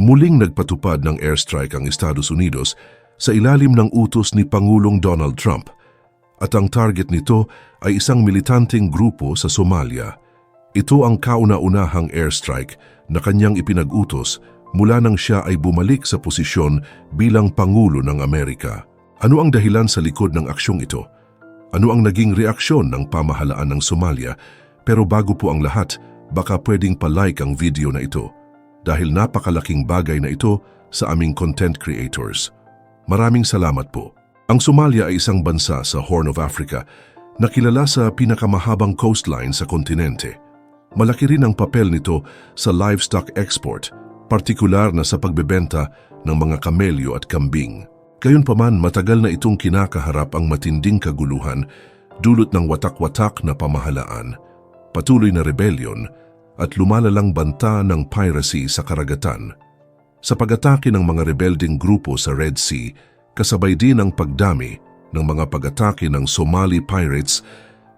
Muling nagpatupad ng airstrike ang Estados Unidos sa ilalim ng utos ni Pangulong Donald Trump at ang target nito ay isang militanteng grupo sa Somalia. Ito ang kauna-unahang airstrike na kanyang ipinag-utos mula nang siya ay bumalik sa posisyon bilang Pangulo ng Amerika. Ano ang dahilan sa likod ng aksyong ito? Ano ang naging reaksyon ng pamahalaan ng Somalia? Pero bago po ang lahat, baka pwedeng palike ang video na ito dahil napakalaking bagay na ito sa aming content creators. Maraming salamat po. Ang Somalia ay isang bansa sa Horn of Africa na kilala sa pinakamahabang coastline sa kontinente. Malaki rin ang papel nito sa livestock export, partikular na sa pagbebenta ng mga kamelyo at kambing. Gayunpaman matagal na itong kinakaharap ang matinding kaguluhan dulot ng watak-watak na pamahalaan, patuloy na rebellion at lumalalang banta ng piracy sa karagatan. Sa pag-atake ng mga rebelding grupo sa Red Sea, kasabay din ang pagdami ng mga pag-atake ng Somali pirates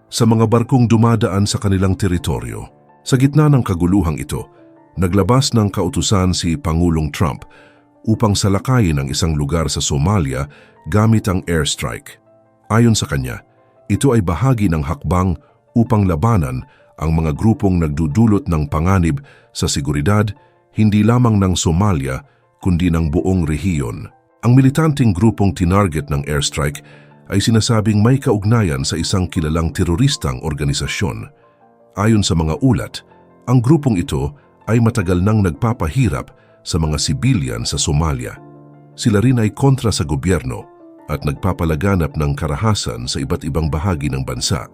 sa mga barkong dumadaan sa kanilang teritoryo. Sa gitna ng kaguluhang ito, naglabas ng kautusan si Pangulong Trump upang salakayin ang isang lugar sa Somalia gamit ang airstrike. Ayon sa kanya, ito ay bahagi ng hakbang upang labanan ang mga grupong nagdudulot ng panganib sa seguridad hindi lamang ng Somalia kundi ng buong rehiyon. Ang militanteng grupong tinarget ng airstrike ay sinasabing may kaugnayan sa isang kilalang teroristang organisasyon. Ayon sa mga ulat, ang grupong ito ay matagal nang nagpapahirap sa mga sibilyan sa Somalia. Sila rin ay kontra sa gobyerno at nagpapalaganap ng karahasan sa iba't ibang bahagi ng bansa.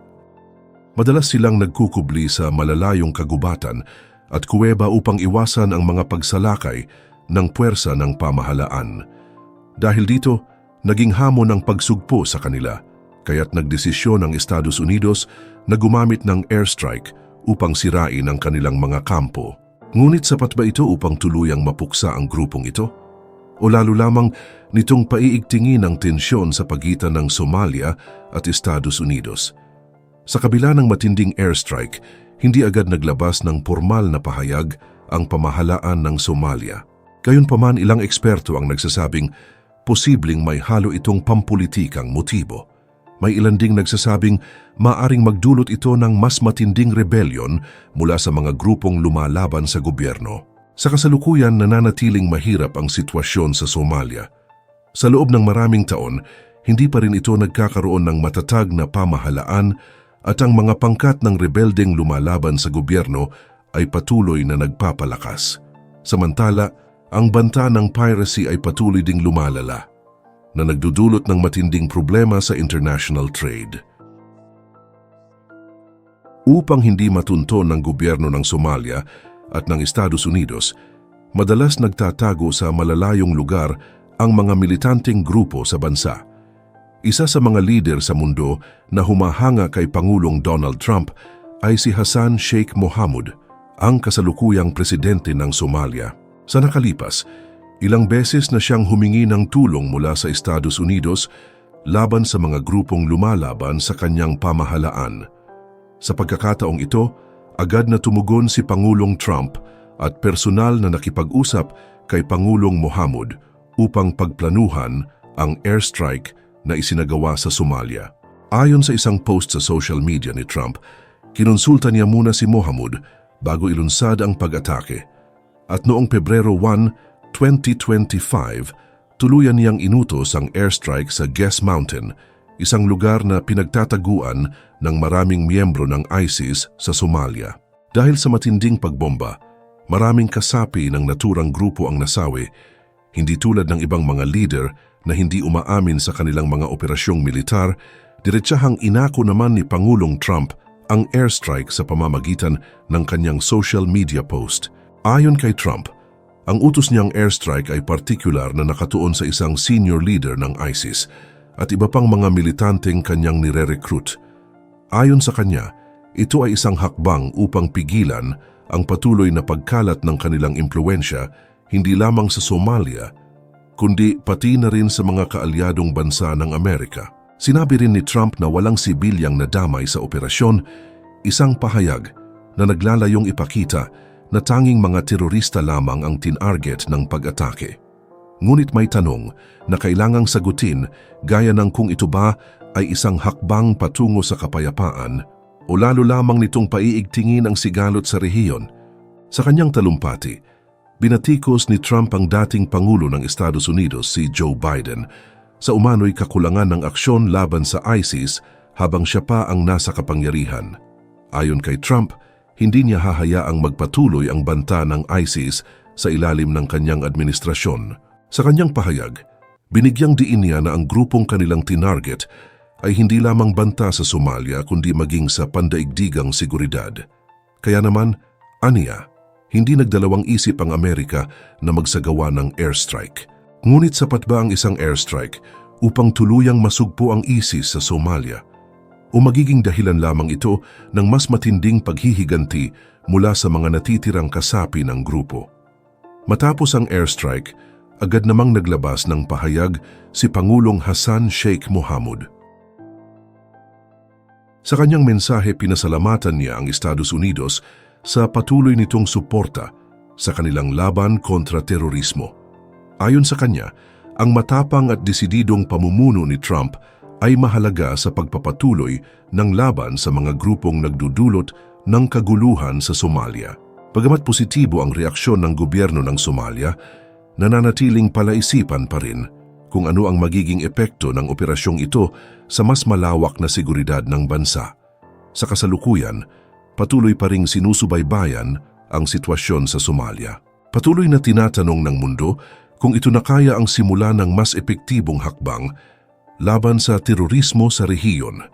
Madalas silang nagkukubli sa malalayong kagubatan at kuweba upang iwasan ang mga pagsalakay ng puwersa ng pamahalaan. Dahil dito, naging hamon ang pagsugpo sa kanila, kaya't nagdesisyon ang Estados Unidos na gumamit ng airstrike upang sirain ang kanilang mga kampo. Ngunit sapat ba ito upang tuluyang mapuksa ang grupong ito? O lalo lamang nitong paiigtingin ang tensyon sa pagitan ng Somalia at Estados Unidos? Sa kabila ng matinding airstrike, hindi agad naglabas ng formal na pahayag ang pamahalaan ng Somalia. Gayunpaman ilang eksperto ang nagsasabing posibleng may halo itong pampulitikang motibo. May ilan ding nagsasabing maaring magdulot ito ng mas matinding rebellion mula sa mga grupong lumalaban sa gobyerno. Sa kasalukuyan nananatiling mahirap ang sitwasyon sa Somalia. Sa loob ng maraming taon, hindi pa rin ito nagkakaroon ng matatag na pamahalaan at ang mga pangkat ng rebeldeng lumalaban sa gobyerno ay patuloy na nagpapalakas. Samantala, ang banta ng piracy ay patuloy ding lumalala na nagdudulot ng matinding problema sa international trade. Upang hindi matunton ng gobyerno ng Somalia at ng Estados Unidos, madalas nagtatago sa malalayong lugar ang mga militanteng grupo sa bansa. Isa sa mga lider sa mundo na humahanga kay Pangulong Donald Trump ay si Hassan Sheikh Mohamud, ang kasalukuyang presidente ng Somalia. Sa nakalipas, Ilang beses na siyang humingi ng tulong mula sa Estados Unidos laban sa mga grupong lumalaban sa kanyang pamahalaan. Sa pagkakataong ito, agad na tumugon si Pangulong Trump at personal na nakipag-usap kay Pangulong Mohamud upang pagplanuhan ang airstrike na isinagawa sa Somalia. Ayon sa isang post sa social media ni Trump, kinonsulta niya muna si Mohamud bago ilunsad ang pag-atake. At noong Pebrero 1, 2025, tuluyan niyang inutos ang airstrike sa Guess Mountain, isang lugar na pinagtataguan ng maraming miyembro ng ISIS sa Somalia. Dahil sa matinding pagbomba, maraming kasapi ng naturang grupo ang nasawi, hindi tulad ng ibang mga leader na hindi umaamin sa kanilang mga operasyong militar, diretsahang inako naman ni Pangulong Trump ang airstrike sa pamamagitan ng kanyang social media post. Ayon kay Trump, ang utos niyang airstrike ay partikular na nakatuon sa isang senior leader ng ISIS at iba pang mga militanteng kanyang nire-recruit. Ayon sa kanya, ito ay isang hakbang upang pigilan ang patuloy na pagkalat ng kanilang impluensya hindi lamang sa Somalia, kundi pati na rin sa mga kaalyadong bansa ng Amerika. Sinabi rin ni Trump na walang sibilyang nadamay sa operasyon, isang pahayag na naglalayong ipakita na tanging mga terorista lamang ang tinarget ng pag-atake. Ngunit may tanong na kailangang sagutin gaya ng kung ito ba ay isang hakbang patungo sa kapayapaan o lalo lamang nitong paiigtingin ang sigalot sa rehiyon. Sa kanyang talumpati, binatikos ni Trump ang dating Pangulo ng Estados Unidos si Joe Biden sa umano'y kakulangan ng aksyon laban sa ISIS habang siya pa ang nasa kapangyarihan. Ayon kay Trump, hindi niya hahayaang magpatuloy ang banta ng ISIS sa ilalim ng kanyang administrasyon. Sa kanyang pahayag, binigyang diin niya na ang grupong kanilang tinarget ay hindi lamang banta sa Somalia kundi maging sa pandaigdigang seguridad. Kaya naman, aniya, hindi nagdalawang isip ang Amerika na magsagawa ng airstrike. Ngunit sapat ba ang isang airstrike upang tuluyang masugpo ang ISIS sa Somalia? o magiging dahilan lamang ito ng mas matinding paghihiganti mula sa mga natitirang kasapi ng grupo. Matapos ang airstrike, agad namang naglabas ng pahayag si Pangulong Hassan Sheikh Mohamud. Sa kanyang mensahe pinasalamatan niya ang Estados Unidos sa patuloy nitong suporta sa kanilang laban kontra terorismo. Ayon sa kanya, ang matapang at desididong pamumuno ni Trump ay mahalaga sa pagpapatuloy ng laban sa mga grupong nagdudulot ng kaguluhan sa Somalia. Pagamat positibo ang reaksyon ng gobyerno ng Somalia, nananatiling palaisipan pa rin kung ano ang magiging epekto ng operasyong ito sa mas malawak na seguridad ng bansa. Sa kasalukuyan, patuloy pa ring sinusubaybayan ang sitwasyon sa Somalia. Patuloy na tinatanong ng mundo kung ito na kaya ang simula ng mas epektibong hakbang laban sa terorismo sa rehiyon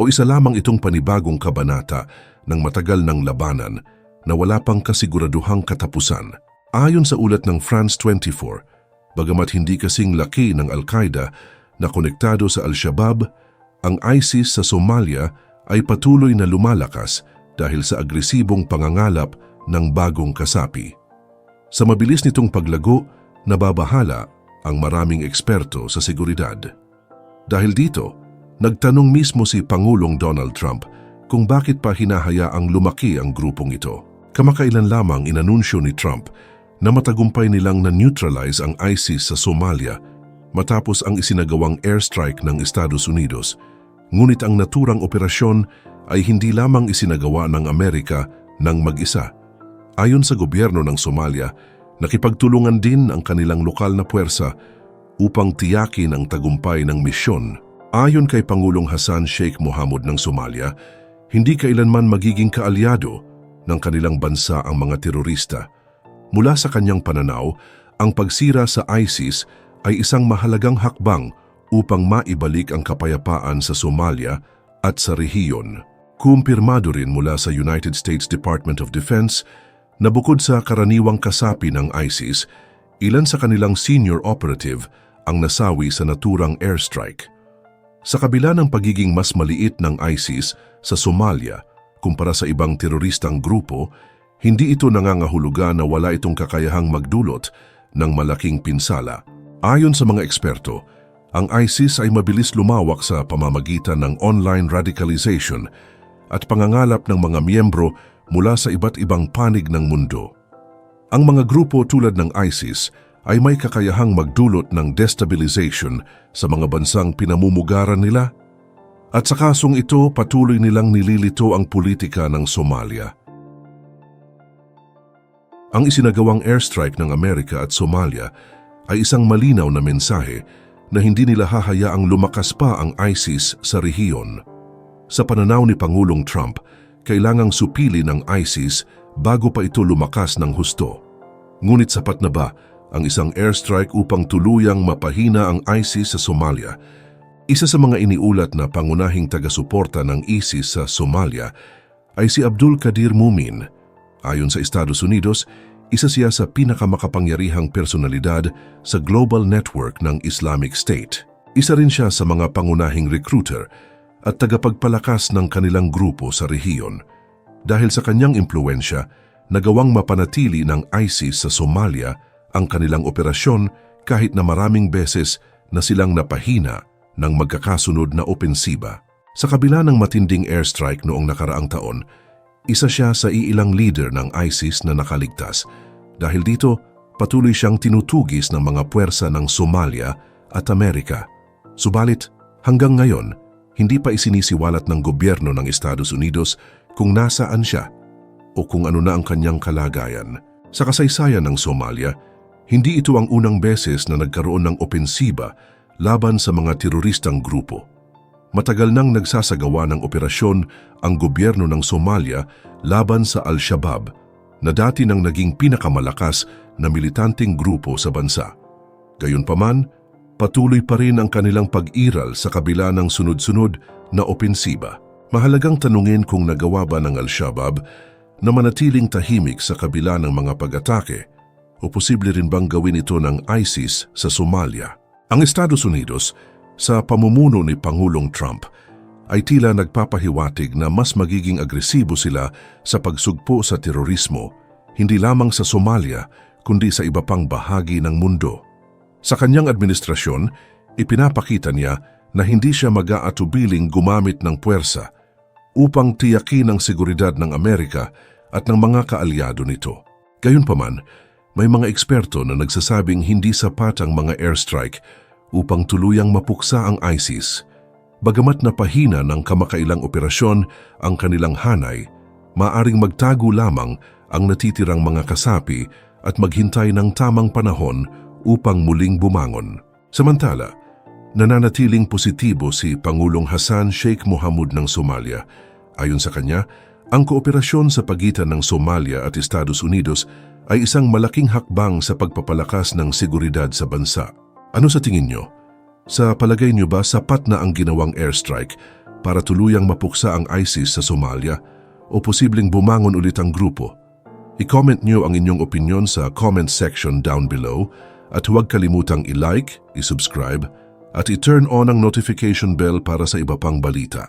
o isa lamang itong panibagong kabanata ng matagal ng labanan na wala pang kasiguraduhang katapusan. Ayon sa ulat ng France 24, bagamat hindi kasing laki ng Al-Qaeda na konektado sa Al-Shabaab, ang ISIS sa Somalia ay patuloy na lumalakas dahil sa agresibong pangangalap ng bagong kasapi. Sa mabilis nitong paglago, nababahala ang maraming eksperto sa seguridad. Dahil dito, nagtanong mismo si Pangulong Donald Trump kung bakit pa hinahayaang lumaki ang grupong ito. Kamakailan lamang inanunsyo ni Trump na matagumpay nilang na-neutralize ang ISIS sa Somalia matapos ang isinagawang airstrike ng Estados Unidos. Ngunit ang naturang operasyon ay hindi lamang isinagawa ng Amerika ng mag-isa. Ayon sa gobyerno ng Somalia, nakipagtulungan din ang kanilang lokal na puwersa upang tiyakin ang tagumpay ng misyon. Ayon kay Pangulong Hassan Sheikh Mohamud ng Somalia, hindi kailanman magiging kaalyado ng kanilang bansa ang mga terorista. Mula sa kanyang pananaw, ang pagsira sa ISIS ay isang mahalagang hakbang upang maibalik ang kapayapaan sa Somalia at sa rehiyon. Kumpirmado rin mula sa United States Department of Defense na bukod sa karaniwang kasapi ng ISIS, ilan sa kanilang senior operative ang nasawi sa naturang airstrike. Sa kabila ng pagiging mas maliit ng ISIS sa Somalia kumpara sa ibang teroristang grupo, hindi ito nangangahulugan na wala itong kakayahang magdulot ng malaking pinsala. Ayon sa mga eksperto, ang ISIS ay mabilis lumawak sa pamamagitan ng online radicalization at pangangalap ng mga miyembro mula sa iba't ibang panig ng mundo. Ang mga grupo tulad ng ISIS ay may kakayahang magdulot ng destabilization sa mga bansang pinamumugaran nila at sa kasong ito patuloy nilang nililito ang politika ng Somalia. Ang isinagawang airstrike ng Amerika at Somalia ay isang malinaw na mensahe na hindi nila hahayaang lumakas pa ang ISIS sa rehiyon. Sa pananaw ni Pangulong Trump, kailangang supili ng ISIS bago pa ito lumakas ng husto. Ngunit sapat na ba ang isang airstrike upang tuluyang mapahina ang ISIS sa Somalia. Isa sa mga iniulat na pangunahing taga-suporta ng ISIS sa Somalia ay si Abdul Qadir Mumin. Ayon sa Estados Unidos, isa siya sa pinakamakapangyarihang personalidad sa global network ng Islamic State. Isa rin siya sa mga pangunahing recruiter at tagapagpalakas ng kanilang grupo sa rehiyon. Dahil sa kanyang impluensya, nagawang mapanatili ng ISIS sa Somalia ang kanilang operasyon kahit na maraming beses na silang napahina ng magkakasunod na opensiba. Sa kabila ng matinding airstrike noong nakaraang taon, Isa siya sa iilang leader ng ISIS na nakaligtas. Dahil dito, patuloy siyang tinutugis ng mga puwersa ng Somalia at Amerika. Subalit, hanggang ngayon, hindi pa isinisiwalat ng gobyerno ng Estados Unidos kung nasaan siya o kung ano na ang kanyang kalagayan. Sa kasaysayan ng Somalia, hindi ito ang unang beses na nagkaroon ng opensiba laban sa mga teroristang grupo. Matagal nang nagsasagawa ng operasyon ang gobyerno ng Somalia laban sa Al-Shabaab na dati nang naging pinakamalakas na militanteng grupo sa bansa. Gayunpaman, patuloy pa rin ang kanilang pag-iral sa kabila ng sunod-sunod na opensiba. Mahalagang tanungin kung nagawa ba ng Al-Shabaab na manatiling tahimik sa kabila ng mga pag-atake o posible rin bang gawin ito ng ISIS sa Somalia. Ang Estados Unidos, sa pamumuno ni Pangulong Trump, ay tila nagpapahiwatig na mas magiging agresibo sila sa pagsugpo sa terorismo, hindi lamang sa Somalia kundi sa iba pang bahagi ng mundo. Sa kanyang administrasyon, ipinapakita niya na hindi siya mag-aatubiling gumamit ng puwersa upang tiyakin ang seguridad ng Amerika at ng mga kaalyado nito. Gayunpaman, may mga eksperto na nagsasabing hindi sapat ang mga airstrike upang tuluyang mapuksa ang ISIS. Bagamat napahina ng kamakailang operasyon ang kanilang hanay, maaring magtago lamang ang natitirang mga kasapi at maghintay ng tamang panahon upang muling bumangon. Samantala, nananatiling positibo si Pangulong Hassan Sheikh Mohamud ng Somalia. Ayon sa kanya, ang kooperasyon sa pagitan ng Somalia at Estados Unidos ay isang malaking hakbang sa pagpapalakas ng seguridad sa bansa. Ano sa tingin nyo? Sa palagay nyo ba sapat na ang ginawang airstrike para tuluyang mapuksa ang ISIS sa Somalia o posibleng bumangon ulit ang grupo? I-comment nyo ang inyong opinion sa comment section down below at huwag kalimutang i-like, i-subscribe at i-turn on ang notification bell para sa iba pang balita.